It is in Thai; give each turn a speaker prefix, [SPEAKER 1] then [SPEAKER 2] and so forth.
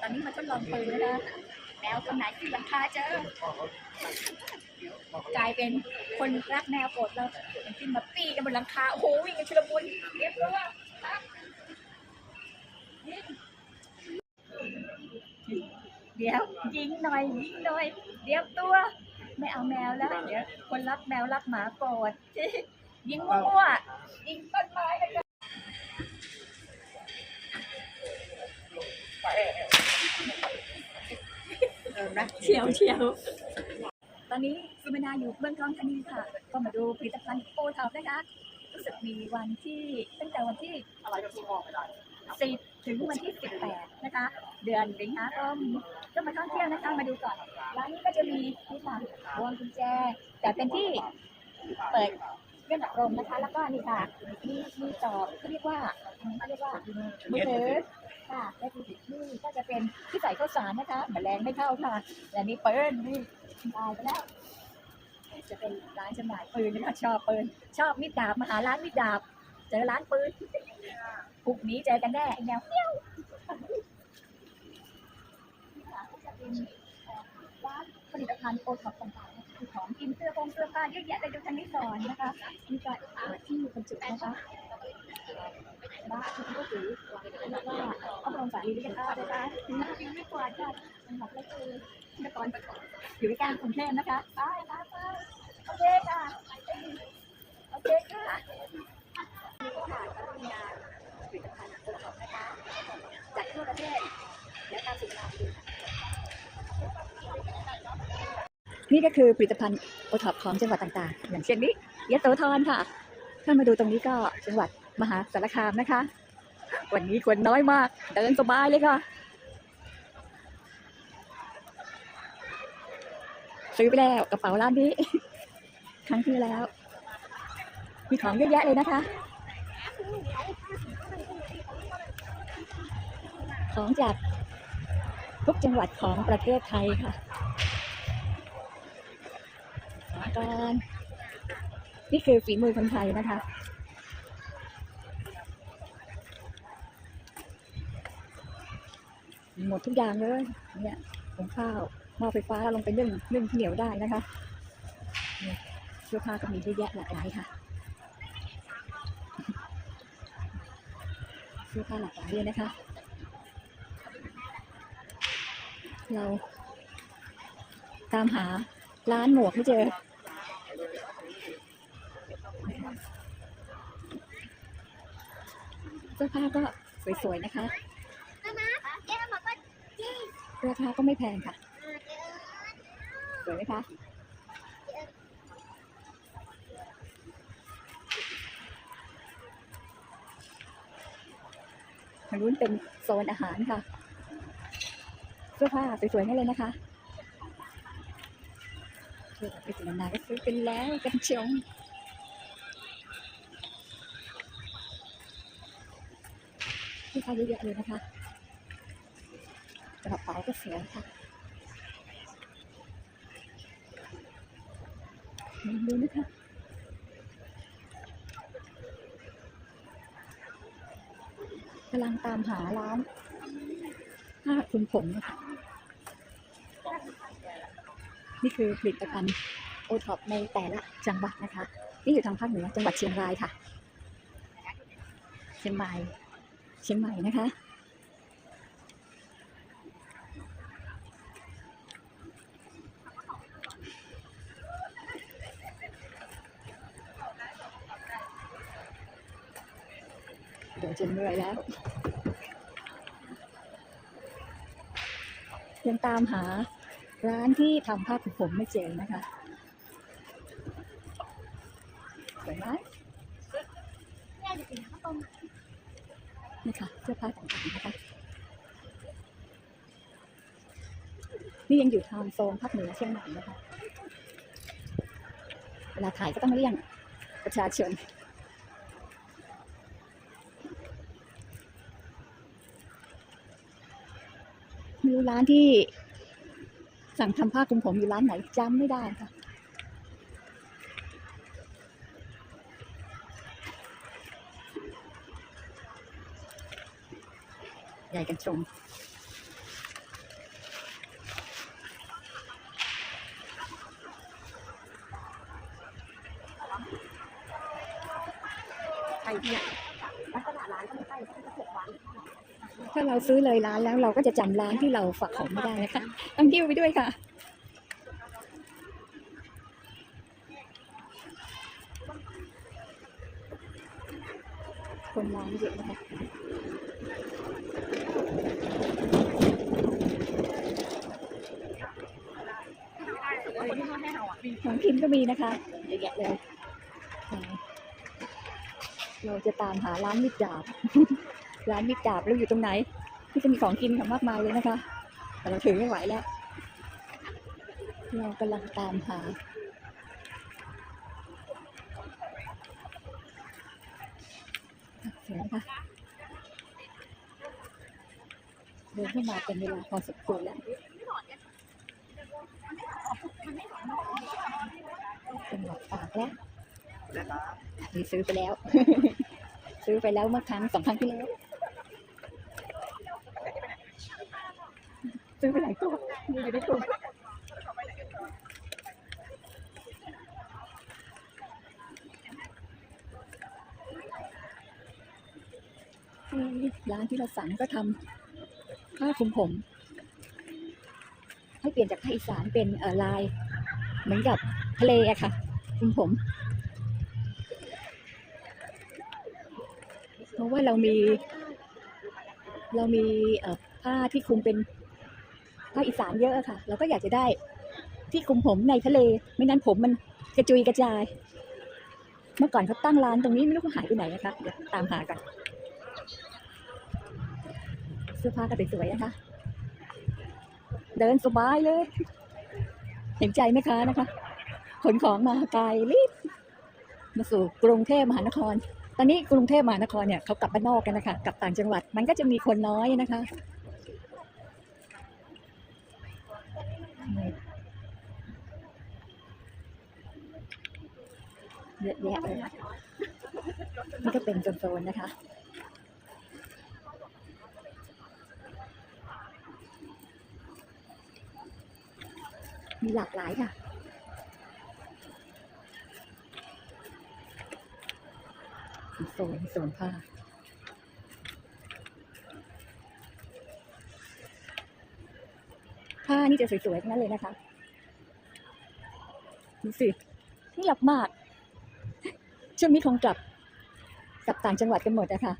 [SPEAKER 1] ตอนนี้มาทดลองปืนนะคะแมวตัวไหนขึ้นหลังคาเจอ กลายเป็นคนรักแมวโกรธเรามันขึ้นมาปีกันบนหลังคาโอ้โหวิ่งกันชุลมุนเรียบร้อยเดี๋ยวยิงหน่อยยิงหน่อยเดี๋ยวตัว ไม่เอาแมวแล้ว เดี๋ยวคนรักแมวรักหมาโกรธยิงมั่วๆ เฉียวเฉียวตอนนี้คุณมนาอยู่เมืองทองธานีค่ะ ก็มาดูผลิตภัณฑ์โอท็อปนะคะรู้สึกมีวันที่ตั้งแต่วันที่สิบถึงวันที่สิบแปดนะคะ เดือนสิงหาคมก็มาท่องเที่ยวนะคะมาดูก่อนร้านนี้ก็จะมีนี่ค่ะพวงกุญแจ แต่เป็นที่เปิดเรื่องอัดลมนะคะ แล้วก็นี่ค่ะมีมีจอบเขาเรียกว่า เขาเรียกว่ามือถือค่ะและที่นี่ก็จะเป็นที่ใส่ข้าวสารนะคะแมลงไม่เข้าค่ะและนี่เปิดนี่ตายไปแล้ว จะเป็นร้านจำหน่ายปืนนะคะชอบปืน ชอบมีดดาบมาหาร้านมีดดาบ เจอร้านปืนพรุ่งนี้เจอกันแน่ไอ้แนวเปี้ยวนี่ค่ะก็จะเป็นเอ่อร้านผลิตภัณฑ์โอท็อปต่างๆนะคะคือของกินเสื้อผงเสื้อผ้าเยอะแยะเลยดูทางนี้ก่อนนะคะนี่ก็อ่าที่บรรจุนะคะ บ้าคุณผู้ถือแล้วก็เอาลงสาลีวิทยาศาสตร์นะคะนี่คือไม่กวาดค่ะจังหวัดละคือนครปฐมอยู่ในกล้กรุงเทพนะคะไปไปไปโอเคค่ะโอเคค่ะนี่ค่ะก็มีงานผลิตภัณฑ์โอท็อปนะคะจากทั่วประเทศและการสื่อสารนี่ก็คือผลิตภัณฑ์โอท็อปของจังหวัดต่างๆ อย่างเช่นนี้ยะโสธรค่ะ ถ้ามาดูตรงนี้ก็จังหวัด มหาสารคามนะคะ วันนี้คนน้อยมาก เดินสบายเลยค่ะ ซื้อไปแล้วกระเป๋าร้านนี้ ครั้งที่แล้ว มีของเยอะแยะเลยนะคะ ของจากทุกจังหวัดของประเทศไทยค่ะก่อนนี่คือฝีมือคนไทยนะคะ หมดทุกอย่างเลยเนี่ยหุงข้าวหม้อไฟฟ้าลงไปนึ่งนึ่งข้าวเหนียวได้นะคะเสื้อผ้าก็มีเยอะแยะหลากหลายค่ะเสื้อผ้าหลากหลายเลยนะคะ เรา ตามหาร้านหมวกไม่เจอเสื้อผ้าก็สวยๆนะคะ ราคาก็ไม่แพงค่ะสวยไหมคะทางนู้นเป็นโซนอาหารค่ะ เสื้อผ้าสวยๆนั่เลยนะคะเชื่อไปถึงนาก็ซื้อเป็นแล้วกันชียวเสื้อผ้าเยอะแยะเลยนะคะ กระเป๋าก็สวยค่ะดูนะคะกำลังตามหาร้านผ้าคลุมผมนะคะ นี่คือผลิตภัณฑ์โอท็อปในแต่ละจังหวัดนะคะนี่อยู่ทางภาคเหนือจังหวัดเชียงรายค่ะ เชียงใหม่ เชียงใหม่นะคะ เดี๋ยวจะเหนื่อยแล้ว ยังตามหาร้านที่ทำผ้าผูกผมไม่เจอนะคะสวยไหมนี่ค่ะเสื้อผ้าต่างๆนะคะนี่ยังอยู่ทางโซนภาคเหนือเชียงใหม่นะคะ เวลาถ่ายก็ต้องเลี่ยงประชาชน ไม่รู้ร้านที่ สั่งทำผ้าคลุมผมอยู่ร้านไหนจำไม่ได้ค่ะใหญ่กันชม
[SPEAKER 2] ไอเดีย
[SPEAKER 1] ถ้าเราซื้อเลยร้านแล้วเราก็จะจำร้านที่เราฝากของไม่ได้นะคะต้องดิ้วไปด้วยค่ะคนร้านเยอะนะคะของกินก็มีนะคะเยอะแยะเลยค่ะเราจะตามหาร้านมิดดาบ ร้านมิดดาบเราอยู่ตรงไหนที่จะมีของกินของมากมายเลยนะคะ แต่เราถือไม่ไหวแล้ว เรากำลังตามหา เสียนะคะเดินเข้ามาเป็นเวลาพอสมควรแล้วจังหวัดตากแล้วนี่ซื้อไปแล้ว ซื้อไปแล้วเมื่อครั้งสองครั้งที่แล้ว ซื้อไปหลายตัวมีอยู่ในกลุ่มร้านที่เราสั่งก็ทำผ้าคลุมผม ให้เปลี่ยนจากภาคอีสานเป็นเอ่อลาย เหมือนกับทะเลอะค่ะคลุมผม เพราะว่าเรามี เรามีเอ่อผ้าที่คลุมเป็นาคอีสานเยอะค่ะ เราก็อยากจะได้ที่คุมผมในทะเล ไม่นั้นผมมันกระจุยกระจาย เมื่อก่อนเขาตั้งร้านตรงนี้ไม่รู้เขาหายไปไหนนะคะเดี๋ยวตามหากันเสื้อผ้าก็สวยๆนะคะ เดินสบายเลย เห็นใจไหมคะนะคะ ขนของมาไกลรีบมาสู่กรุงเทพมหานคร ตอนนี้กรุงเทพมหานครเนี่ยเขากลับบ้านนอกกันนะคะ กลับต่างจังหวัด มันก็จะมีคนน้อยนะคะ เยอะแยะเลยนี่ก็เป็นโซนๆนะคะมีหลากหลายค่ะโซนโซนผ้าผ้านี่จะสวยๆทั้งนั้นเลยนะคะดูสินี่หลับมาก ช่วงนี้คงกลับกลับต่างจังหวัดกันหมดนะคะ